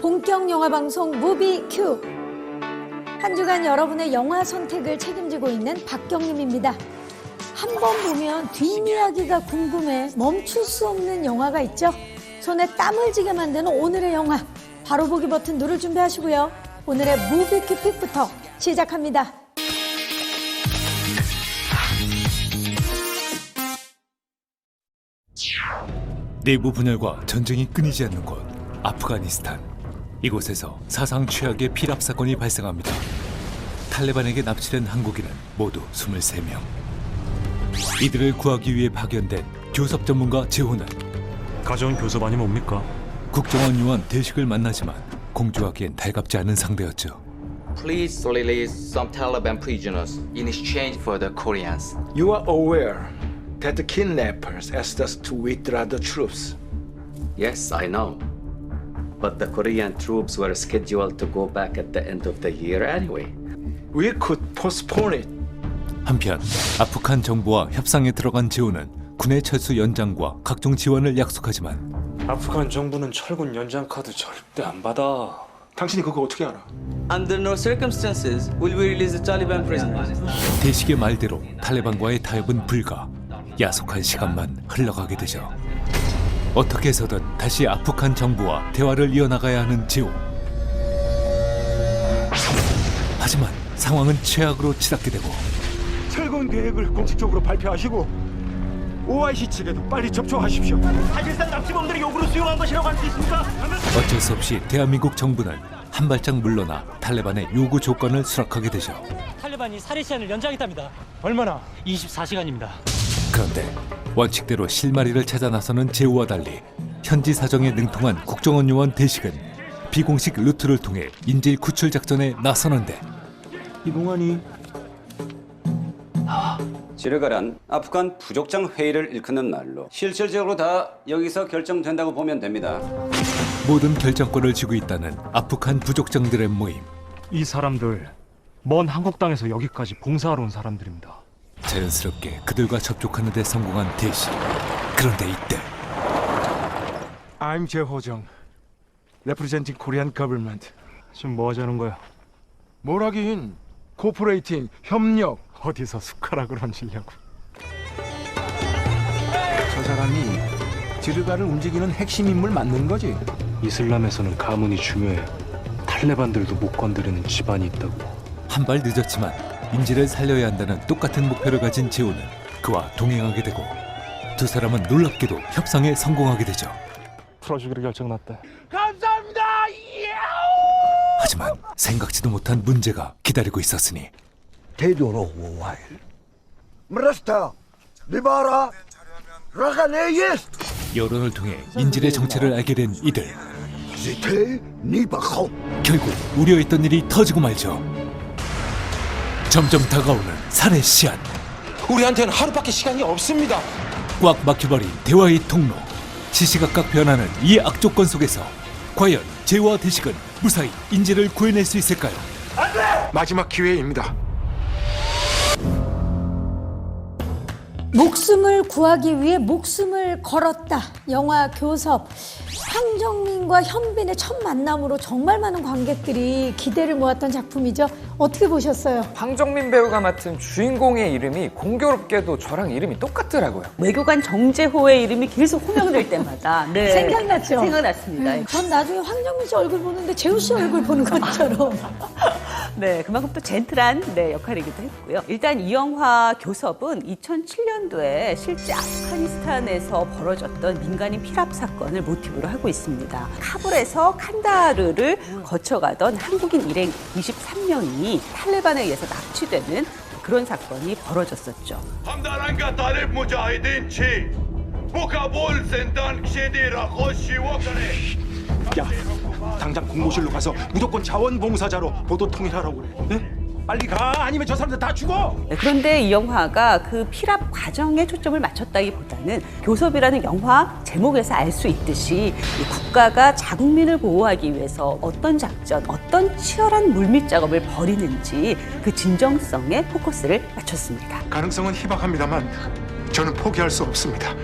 본격 영화 방송 무비 큐. 한 주간 여러분의 영화 선택을 책임지고 있는 박경림입니다. 한 번 보면 뒷이야기가 궁금해 멈출 수 없는 영화가 있죠. 손에 땀을 쥐게 만드는 오늘의 영화. 바로 보기 버튼 누를 준비하시고요. 오늘의 무비 큐 픽부터 시작합니다. 내부 분열과 전쟁이 끊이지 않는 곳 아프가니스탄 이곳에서 사상 최악의 피랍 사건이 발생합니다. 탈레반에게 납치된 한국인은 모두 23명. 이들을 구하기 위해 파견된 교섭 전문가 재호는 가져온 교섭안이 뭡니까? 국정원 요원 대식을 만나지만 공조하기엔 달갑지 않은 상대였죠. Please release some Taliban prisoners in exchange for the Koreans. You are aware that the kidnappers asked us to withdraw the troops. Yes, I know. But the Korean troops were scheduled to go back at the end of the year anyway. We could postpone it. 한편 아프간 정부와 협상에 들어간 재호는 군의 철수 연장과 각종 지원을 약속하지만 아프간 정부는 철군 연장 카드 절대 안 받아. 당신이 그거 어떻게 알아? Under no circumstances will we release the Taliban prisoners. 대식의 말대로 탈레반과의 타협은 불가. 야속한 시간만 흘러가게 되죠. 어떻게 해서든 다시 아프간 정부와 대화를 이어나가야 하는 지호. 하지만 상황은 최악으로 치닫게 되고 철군 계획을 공식적으로 발표하시고 OIC 측에도 빨리 접촉하십시오. 사실상 납치범들이 욕으로 수용한 것이라고 할 수 있습니까? 어쩔 수 없이 대한민국 정부는 한 발짝 물러나 탈레반의 요구 조건을 수락하게 되죠. 탈레반이 살해 시한을 연장했답니다. 얼마나? 24시간입니다. 그런데 원칙대로 실마리를 찾아 나서는 제우와 달리 현지 사정에 능통한 국정원 요원 대식은 비공식 루트를 통해 인질 구출 작전에 나서는데 이동환이 지르가란 아프간 부족장 회의를 일컫는 말로 실질적으로 다 여기서 결정된다고 보면 됩니다. 모든 결정권을 쥐고 있다는 아프간 부족장들의 모임. 이 사람들 먼 한국 땅에서 여기까지 봉사하러 온 사람들입니다. 자연스럽게 그들과 접촉하는 데 성공한 대식. 그런데 이때 I'm 제호정. Representing Korean government. 지금 뭐 하자는 거야? 뭐라긴 코퍼레이팅 협력. 어디서 숟가락을 얹으려고? 저 사람이 지르가를 움직이는 핵심 인물 맞는 거지? 이슬람에서는 가문이 중요해. 탈레반들도 못 건드리는 집안이 있다고. 한 발 늦었지만 인질을 살려야 한다는 똑같은 목표를 가진 재호는 그와 동행하게 되고 두 사람은 놀랍게도 협상에 성공하게 되죠. 풀어주기로 결정났대. 감사합니다. 하지만 생각지도 못한 문제가 기다리고 있었으니 되도록 와요. 물었다. 리바라. 라가네예스. 여론을 통해 인질의 정체를 알게 된 이들. 지테 니바코. 결국 우려했던 일이 터지고 말죠. 점점 다가오는 살해 시한 우리한테는 하루밖에 시간이 없습니다. 꽉 막혀버린 대화의 통로 시시각각 변하는 이 악조건 속에서 과연 제와 대식은 무사히 인질을 구해낼 수 있을까요? 마지막 기회입니다. 목숨을 구하기 위해 목숨을 걸었다. 영화 교섭. 황정민과 현빈의 첫 만남으로 정말 많은 관객들이 기대를 모았던 작품이죠. 어떻게 보셨어요? 황정민 배우가 맡은 주인공의 이름이 공교롭게도 저랑 이름이 똑같더라고요. 외교관 정재호의 이름이 계속 호명될 때마다 네. 생각났죠? 생각났습니다. 음, 전 나중에 황정민 씨 얼굴 보는데 재우 씨 얼굴 보는 것처럼. 네, 그만큼 또 젠틀한 네, 역할이기도 했고요. 일단 이 영화 교섭은 2007년도에 실제 아프가니스탄에서 벌어졌던 민간인 피랍 사건을 모티브로 하고 있습니다. 카불에서 칸다하르를 거쳐가던 한국인 일행 23명이 탈레반에 의해서 납치되는 그런 사건이 벌어졌었죠. 야, 당장 공모실로 가서 무조건 자원봉사자로 보도 통일하라고 그래. 네? 빨리 가. 아니면 저 사람들 다 죽어. 네, 그런데 이 영화가 그 피랍 과정에 초점을 맞췄다기보다는 교섭이라는 영화 제목에서 알 수 있듯이 이 국가가 자국민을 보호하기 위해서 어떤 작전, 어떤 치열한 물밑 작업을 벌이는지 그 진정성에 포커스를 맞췄습니다. 가능성은 희박합니다만 저는 포기할 수 없습니다.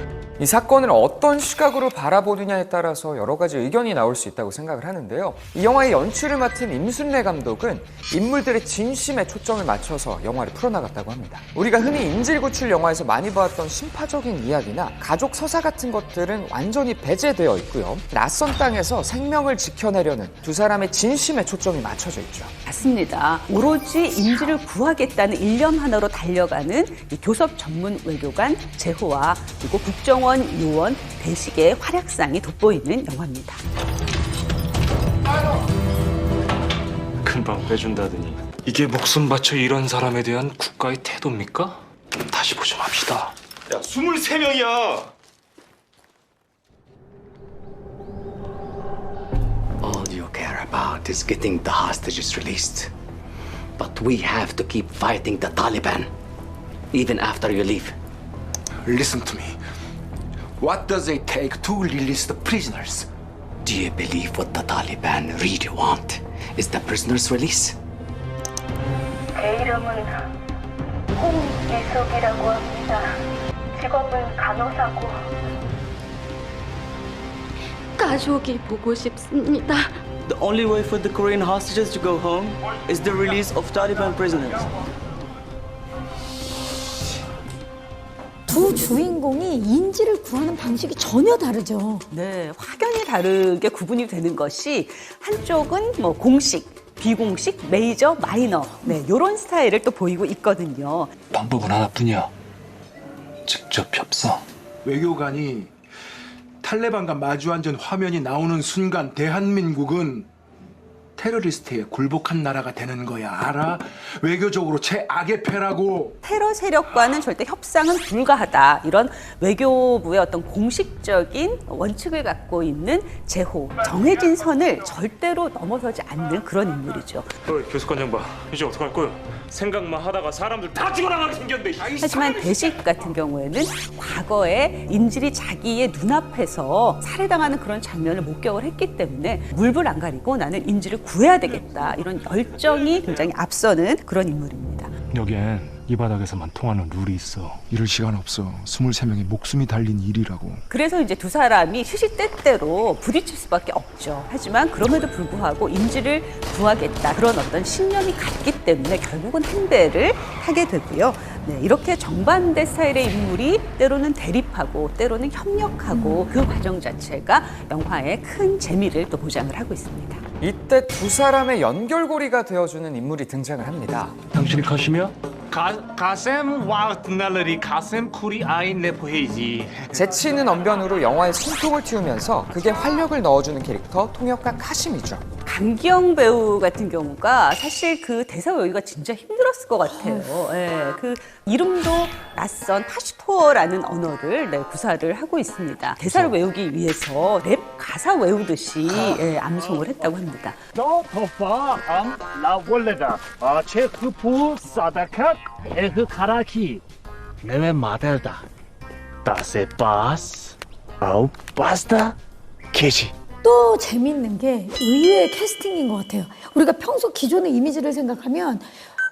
이 사건을 어떤 시각으로 바라보느냐에 따라서 여러 가지 의견이 나올 수 있다고 생각을 하는데요. 이 영화의 연출을 맡은 임순례 감독은 인물들의 진심에 초점을 맞춰서 영화를 풀어나갔다고 합니다. 우리가 흔히 인질구출 영화에서 많이 보았던 심파적인 이야기나 가족 서사 같은 것들은 완전히 배제되어 있고요. 낯선 땅에서 생명을 지켜내려는 두 사람의 진심에 초점이 맞춰져 있죠. 맞습니다. 오로지 인지를 구하겠다는 일념 하나로 달려가는 이 교섭 전문 외교관 제호와 그리고 국정 원 요원 대식의 활약상이 돋보이는 영화입니다. 금방 빼준다더니 이게 목숨 바쳐 이런 사람에 대한 국가의 태도입니까? 다시 보좀 합시다. 야 23명이야 All you care about is getting the hostages released. But we have to keep fighting the Taliban, even after you leave. Listen to me What does it take to release the prisoners? Do you believe what the Taliban really want is the prisoners' release? 제 이름은 홍이숙이라고 합니다. 직업은 간호사고 가족이 보고 싶습니다. The only way for the Korean hostages to go home is the release of Taliban prisoners. 두 주인공이 인지를 구하는 방식이 전혀 다르죠. 네, 확연히 다르게 구분이 되는 것이 한쪽은 뭐 공식, 비공식, 메이저, 마이너, 네, 이런 스타일을 또 보이고 있거든요. 방법은 하나뿐이야. 직접 협상. 외교관이 탈레반과 마주 앉은 화면이 나오는 순간 대한민국은 테러리스트에 굴복한 나라가 되는 거야 알아? 외교적으로 최악의 패라고 테러 세력과는 절대 협상은 불가하다. 이런 외교부의 어떤 공식적인 원칙을 갖고 있는 제호, 정해진 선을 절대로 넘어서지 않는 그런 인물이죠. 어이 교수관 양반 이제 어떡할 거야? 생각만 하다가 사람들 다 죽어나가게 생겼네. 하지만 대식 같은 경우에는 과거에 인질이 자기의 눈앞에서 살해당하는 그런 장면을 목격을 했기 때문에 물불 안 가리고 나는 인질을 구 해야 되겠다. 이런 열정이 굉장히 앞서는 그런 인물입니다. 여기엔 이 바닥에서만 통하는 룰이 있어. 이럴 시간 없어 23명의 목숨이 달린 일이라고 그래서 이제 두 사람이 시시때때로 부딪힐 수밖에 없죠. 하지만 그럼에도 불구하고 인지를 구하겠다 그런 어떤 신념이 같기 때문에 결국은 행배를 하게 되고요. 네, 이렇게 정반대 스타일의 인물이 때로는 대립하고 때로는 협력하고 그 과정 자체가 영화의 큰 재미를 또 보장을 하고 있습니다. 이때 두 사람의 연결고리가 되어주는 인물이 등장을 합니다. 당신이 카심이야? 가셈 와트날리 가셈 쿠리 아인 레포헤이지 재치 있는 언변으로 영화에 숨통을 틔우면서 그게 활력을 넣어주는 캐릭터 통역가 카심이죠. 강기영 배우 같은 경우가 사실 그 대사 외우기가 진짜 힘들었을 것 같아요. 예, 그 이름도 낯선 파시토어라는 언어를 네, 구사를 하고 있습니다. 대사를 외우기 위해서 랩 가사 외우듯이 예, 암송을 했다고 합니다. 너 더파 암 라월레다. 아 체크푸 사다캅 에그 카라키 내외 마델다. 다세 바스. 아우 바스타 케지 또 재밌는 게 의외의 캐스팅인 것 같아요. 우리가 평소 기존의 이미지를 생각하면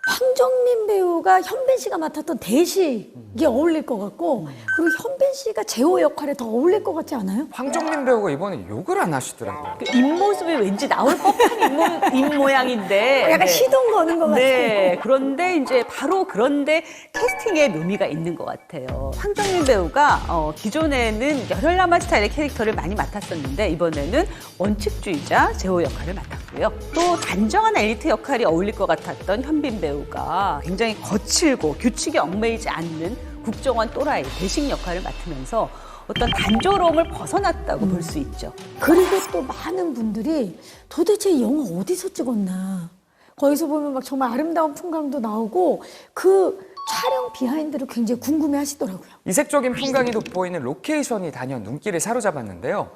황정민 배우가 현빈 씨가 맡았던 대식이 어울릴 것 같고 그리고 현빈 씨가 제호 역할에 더 어울릴 것 같지 않아요? 황정민 배우가 이번에 욕을 안 하시더라고요. 그 입모습이 왠지 나올 법한 입모, 입모양인데 약간 네. 시동 거는 것 같아요. 네, 그런데 이제 바로 그런데 캐스팅의 묘미가 있는 것 같아요. 황정민 배우가 어, 기존에는 열혈남아 스타일의 캐릭터를 많이 맡았었는데 이번에는 원칙주의자 제호 역할을 맡았고 요. 또 단정한 엘리트 역할이 어울릴 것 같았던 현빈 배우가 굉장히 거칠고 규칙에 얽매이지 않는 국정원 또라이 대식 역할을 맡으면서 어떤 단조로움을 벗어났다고 볼 수 있죠. 그리고 또 많은 분들이 도대체 이 영화 어디서 찍었나. 거기서 보면 막 정말 아름다운 풍광도 나오고 그 촬영 비하인드를 굉장히 궁금해 하시더라고요. 이색적인 풍광이 돋보이는 로케이션이 단연 눈길을 사로잡았는데요.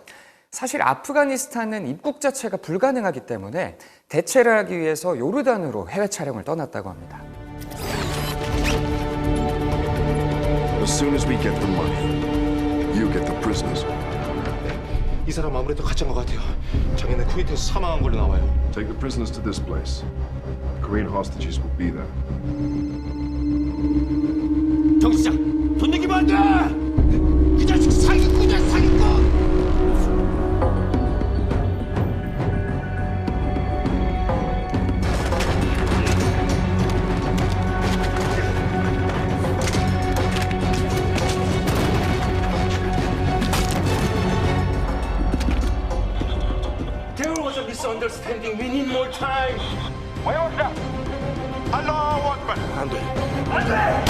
사실 아프가니스탄은 입국 자체가 불가능하기 때문에 대체를 하기 위해서 요르단으로 해외 촬영을 떠났다고 합니다. As soon as we get the money, you get the prisoners. 이 사람 아무래도 가짜인 것 같아요 작년에 쿠웨이트에서 사망한 걸로 나와요 Take the prisoners to this place. Korean hostages will be there. 정시장 돈 내기면 안 돼 misunderstanding. We need more time. Where was that? Allahu Akbar. 안 돼.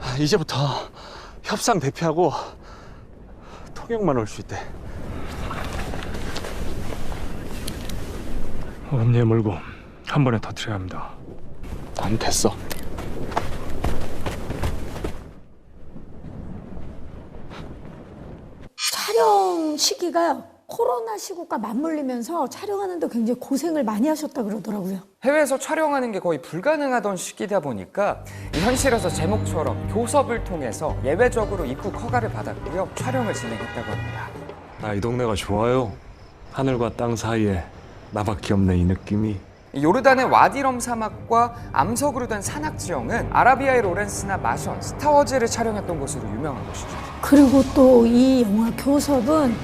아, 이제부터 협상 대피하고 통역만 올 수 있대. 엄니에 물고 한 번에 터트려야 합니다. 안 됐어. 촬영 시기가요. 코로나 시국과 맞물리면서 촬영하는데 굉장히 고생을 많이 하셨다 그러더라고요. 해외에서 촬영하는 게 거의 불가능하던 시기다 보니까 이 현실에서 제목처럼 교섭을 통해서 예외적으로 입국 허가를 받았고요. 촬영을 진행했다고 합니다. 나 이 동네가 좋아요. 하늘과 땅 사이에 나밖에 없네 이 느낌이. 이 요르단의 와디럼 사막과 암석으로 된 산악 지형은 아라비아의 로렌스나 마션, 스타워즈를 촬영했던 곳으로 유명한 곳이죠. 그리고 또 이 영화 교섭은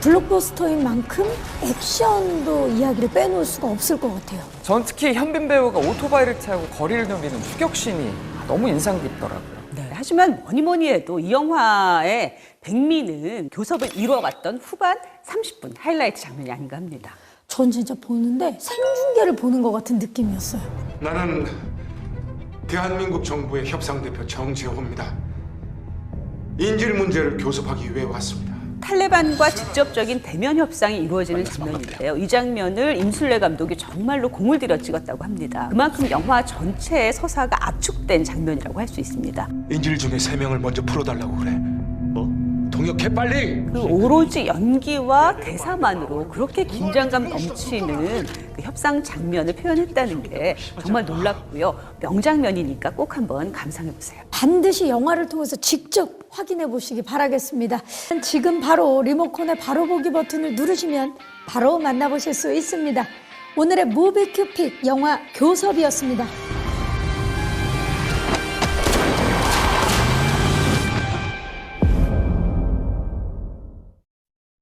블록버스터인 만큼 액션도 이야기를 빼놓을 수가 없을 것 같아요. 전 특히 현빈 배우가 오토바이를 타고 거리를 누비는 추격신이 너무 인상 깊더라고요. 네, 하지만 뭐니 뭐니 해도 이 영화의 백미는 교섭을 이루어갔던 후반 30분 하이라이트 장면이 아닌가 합니다. 전 진짜 보는데 생중계를 보는 것 같은 느낌이었어요. 나는 대한민국 정부의 협상대표 정재호입니다. 인질 문제를 교섭하기 위해 왔습니다. 탈레반과 직접적인 대면 협상이 이루어지는 장면인데요. 이 장면을 임술래 감독이 정말로 공을 들여 찍었다고 합니다. 그만큼 영화 전체의 서사가 압축된 장면이라고 할 수 있습니다. 인질 중에 세 명을 먼저 풀어달라고 그래. 뭐? 동역해 빨리. 그 오로지 연기와 대사만으로 그렇게 긴장감 넘치는 그 협상 장면을 표현했다는 게 정말 놀랍고요. 명장면이니까 꼭 한번 감상해 보세요. 반드시 영화를 통해서 직접 확인해 보시기 바라겠습니다. 지금 바로 리모컨의 바로 보기 버튼을 누르시면 바로 만나보실 수 있습니다. 오늘의 무비 큐픽 영화 교섭이었습니다.